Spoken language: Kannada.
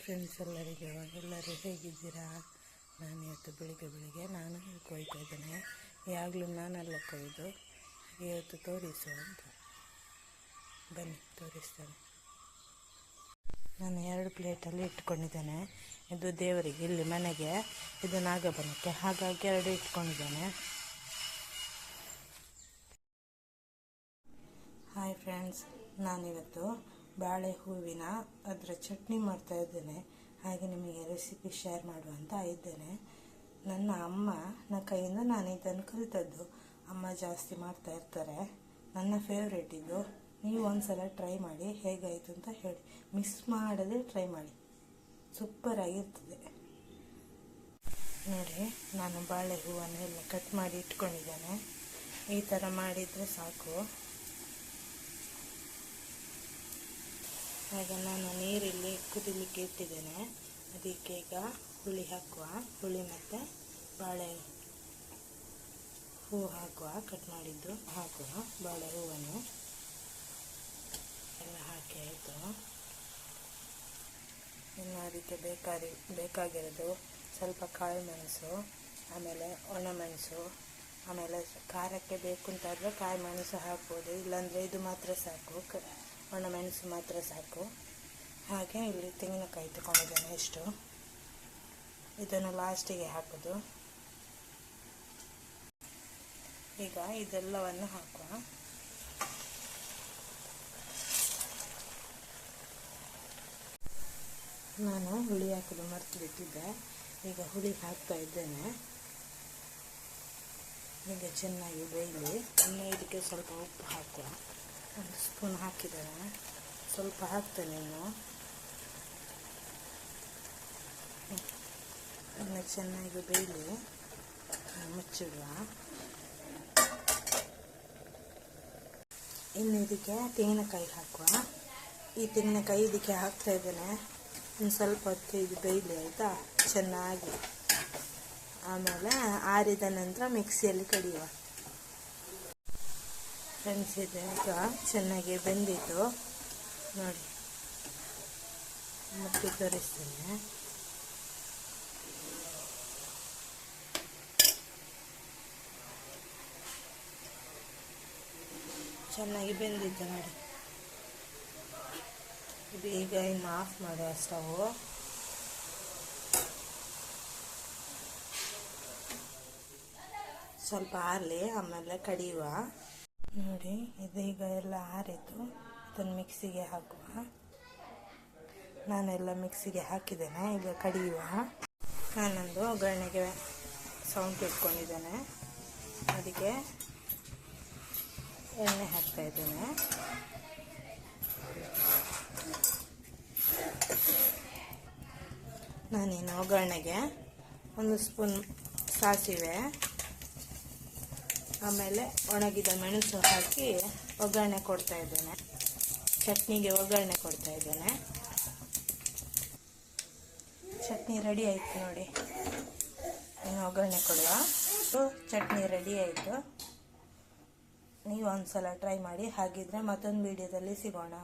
ಫ್ರೆಂಡ್ಸ್ ಎಲ್ಲರಿಗೆ ಎಲ್ಲರೂ ಹೇಗಿದ್ದೀರಾ? ನಾನು ಇವತ್ತು ಬೆಳಿಗ್ಗೆ ಬೆಳಿಗ್ಗೆ ನಾನು ಕೊಯ್ತಾ ಇದ್ದೇನೆ. ಯಾವಾಗಲೂ ನಾನೆಲ್ಲ ಕೊಯ್ದು. ಇವತ್ತು ತೋರಿಸು ಅಂತ. ಬನ್ನಿ, ತೋರಿಸ್ತೇನೆ. ನಾನು ಎರಡು ಪ್ಲೇಟಲ್ಲಿ ಇಟ್ಕೊಂಡಿದ್ದೇನೆ. ಇದು ದೇವರಿಗೆ, ಇಲ್ಲಿ ಮನೆಗೆ. ಇದು ನಾಗಬನಕ್ಕೆ. ಹಾಗಾಗಿ ಎರಡು ಇಟ್ಕೊಂಡಿದ್ದೇನೆ. ಹಾಯ್ ಫ್ರೆಂಡ್ಸ್ ನಾನಿವತ್ತು ಬಾಳೆ ಹೂವಿನ ಅದರ ಚಟ್ನಿ ಮಾಡ್ತಾ ಇದ್ದೇನೆ. ಹಾಗೆ ನಿಮಗೆ ರೆಸಿಪಿ ಶೇರ್ ಮಾಡುವಂತ ಇದ್ದೇನೆ. ನನ್ನ ಅಮ್ಮ, ನನ್ನ ಕೈಯಿಂದ ನಾನು ಇದನ್ನು ಕಲಿತದ್ದು ಅಮ್ಮ ಜಾಸ್ತಿ ಮಾಡ್ತಾ ಇರ್ತಾರೆ. ನನ್ನ ಫೇವ್ರೇಟ್ ಇದು. ನೀವು ಒಂದ್ಸಲ ಟ್ರೈ ಮಾಡಿ ಹೇಗಾಯಿತು ಅಂತ ಹೇಳಿ. ಮಿಸ್ ಮಾಡದೆ ಟ್ರೈ ಮಾಡಿ. ಸೂಪರ್ ಆಗಿರ್ತದೆ. ನೋಡಿ, ನಾನು ಬಾಳೆ ಹೂವನ್ನೆಲ್ಲ ಕಟ್ ಮಾಡಿ ಇಟ್ಕೊಂಡಿದ್ದೇನೆ. ಈ ಥರ ಮಾಡಿದರೆ ಸಾಕು. ಆಗ ನಾನು ನೀರಿಲ್ಲಿ ಕುದಿಲಿಕ್ಕೆ ಇಟ್ಟಿದ್ದೇನೆ. ಅದಕ್ಕೆ ಈಗ ಹುಳಿ ಹಾಕುವ. ಹುಳಿ ಮತ್ತು ಬಾಳೆ ಹೂ ಹಾಕುವ. ಕಟ್ ಮಾಡಿದ್ದು ಹಾಕುವ ಬಾಳೆ ಹೂವನ್ನು. ಎಲ್ಲ ಹಾಕಿ ಆಯಿತು. ಇನ್ನು ಅದಕ್ಕೆ ಬೇಕಾಗಿ ಬೇಕಾಗಿರೋದು ಸ್ವಲ್ಪ ಕಾಳು ಮೆಣಸು, ಆಮೇಲೆ ಒಣಮೆಣಸು ಆಮೇಲೆ ಖಾರಕ್ಕೆ ಬೇಕು ಅಂತಾದರೆ ಕಾಯಿ ಮೆಣಸು ಹಾಕ್ಬೋದು. ಇಲ್ಲಾಂದರೆ ಇದು ಮಾತ್ರ ಸಾಕು. ಕ ಒಣಮೆಣಸು ಮಾತ್ರ ಸಾಕು. ಹಾಗೆ ಇಲ್ಲಿ ತೆಂಗಿನಕಾಯಿ ತಗೊಂಡಿದ್ದೇನೆ ಎಷ್ಟು ಇದನ್ನು ಲಾಸ್ಟಿಗೆ ಹಾಕೋದು. ಈಗ ಇದೆಲ್ಲವನ್ನು ಹಾಕುವ. ನಾನು ಹುಳಿ ಹಾಕಲು ಮರ್ತು ಬಿಟ್ಟಿದ್ದೆ. ಈಗ ಹುಳಿ ಹಾಕ್ತಾ ಇದ್ದೇನೆ. ಈಗ ಚೆನ್ನಾಗಿ ಬೇಯಲಿ. ಇನ್ನೂ ಇದಕ್ಕೆ ಸ್ವಲ್ಪ ಉಪ್ಪು ಹಾಕುವ. ಒಂದು ಸ್ಪೂನ್ ಹಾಕಿದ್ದೇನೆ ಸ್ವಲ್ಪ ಹಾಕ್ತೇನೆ ಇನ್ನು ಅದನ್ನು ಚೆನ್ನಾಗಿ ಬೇಯಲಿ. ಮುಚ್ಚಿಡುವ. ಇನ್ನು ಇದಕ್ಕೆ ತೆಂಗಿನಕಾಯಿ ಹಾಕುವ. ಈ ತೆಂಗಿನಕಾಯಿ ಇದಕ್ಕೆ ಹಾಕ್ತಾ ಇದ್ದೇನೆ. ಇನ್ನು ಸ್ವಲ್ಪ ಹೊತ್ತು ಇದು ಬೇಯಲಿ, ಆಯಿತಾ? ಚೆನ್ನಾಗಿ. ಆಮೇಲೆ ಆರಿದ ನಂತರ ಮಿಕ್ಸಿಯಲ್ಲಿ ಕಡಿಯುವ. ಫ್ರೆಂಡ್ಸ್ ಇದೆ ಈಗ ಚೆನ್ನಾಗಿ ಬೆಂದಿತ್ತು ನೋಡಿ. ಮತ್ತೆ ತೋರಿಸ್ತೇನೆ. ಚೆನ್ನಾಗಿ ಬೆಂದಿತ್ತು ನೋಡಿ. ಇದು ಈಗ ಇನ್ನು ಆಫ್ ಮಾಡುವ ಸ್ಟವ್ ಸ್ವಲ್ಪ ಆರಲಿ, ಆಮೇಲೆ ಕಡಿಯುವ. ನೋಡಿ, ಇದೀಗ ಎಲ್ಲ ಆರಿತು. ಇದನ್ನು ಮಿಕ್ಸಿಗೆ ಹಾಕುವ. ನಾನೆಲ್ಲ ಮಿಕ್ಸಿಗೆ ಹಾಕಿದ್ದೇನೆ, ಈಗ ಕಡಿಯುವ. ನಾನೊಂದು ಒಗ್ಗರಣೆಗೆ ಸೌಂಡ್ ಇಟ್ಕೊಂಡಿದ್ದೇನೆ. ಅದಕ್ಕೆ ಎಣ್ಣೆ ಹಾಕ್ತಾ ಇದ್ದೇನೆ. ನಾನೇನು ಒಗ್ಗರಣೆಗೆ ಒಂದು ಸ್ಪೂನ್ ಸಾಸಿವೆ. ಆಮೇಲೆ ಒಣಗಿದ ಮೆಣಸು ಹಾಕಿ ಒಗ್ಗರಣೆ ಕೊಡ್ತಾ ಇದ್ದೇನೆ. ಚಟ್ನಿಗೆ ಒಗ್ಗರಣೆ ಕೊಡ್ತಾ ಇದ್ದೇನೆ. ಚಟ್ನಿ ರೆಡಿ ಆಯಿತು ನೋಡಿ. ಇನ್ನು ಒಗ್ಗರಣೆ ಕೊಡುವ. ಚಟ್ನಿ ರೆಡಿ ಆಯಿತು. ನೀವು ಒಂದ್ಸಲ ಟ್ರೈ ಮಾಡಿ. ಹಾಗಿದ್ರೆ ಮತ್ತೊಂದು ವಿಡಿಯೋದಲ್ಲಿ ಸಿಗೋಣ.